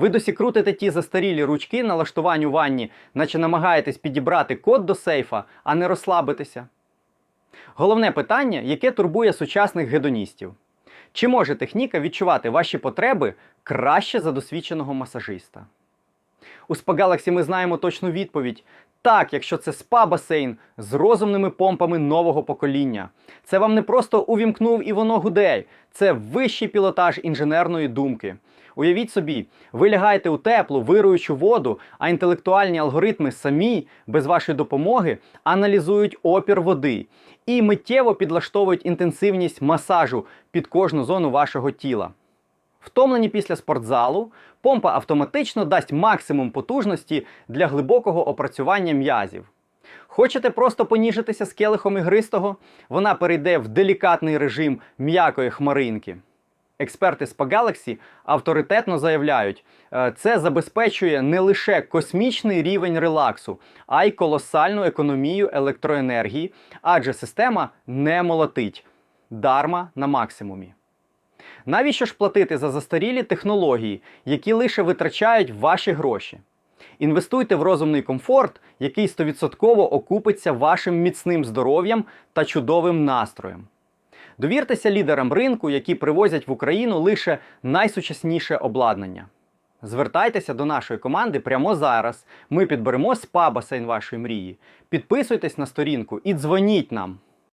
Ви досі крутите ті застарілі ручки налаштувань у ванні, наче намагаєтесь підібрати код до сейфа, а не розслабитися. Головне питання, яке турбує сучасних гедоністів. Чи може техніка відчувати ваші потреби краще за досвідченого масажиста? У Galaxy ми знаємо точну відповідь. Так, якщо це спа-басейн з розумними помпами нового покоління. Це вам не просто увімкнув і воно гуде. Це вищий пілотаж інженерної думки. Уявіть собі, ви лягаєте у теплу, вируючу воду, а інтелектуальні алгоритми самі, без вашої допомоги, аналізують опір води і миттєво підлаштовують інтенсивність масажу під кожну зону вашого тіла. Втомлені після спортзалу, помпа автоматично дасть максимум потужності для глибокого опрацювання м'язів. Хочете просто поніжитися з келихом ігристого? Вона перейде в делікатний режим м'якої хмаринки. Експерти з Galaxy авторитетно заявляють, е, це забезпечує не лише космічний рівень релаксу, а й колосальну економію електроенергії, адже система не молотить дарма на максимумі. Навіщо ж платити за застарілі технології, які лише витрачають ваші гроші? Інвестуйте в розумний комфорт, який 100% окупиться вашим міцним здоров'ям та чудовим настроєм. Довіртеся лідерам ринку, які привозять в Україну лише найсучасніше обладнання. Звертайтеся до нашої команди прямо зараз. Ми підберемо спа басейн вашої мрії. Підписуйтесь на сторінку і дзвоніть нам.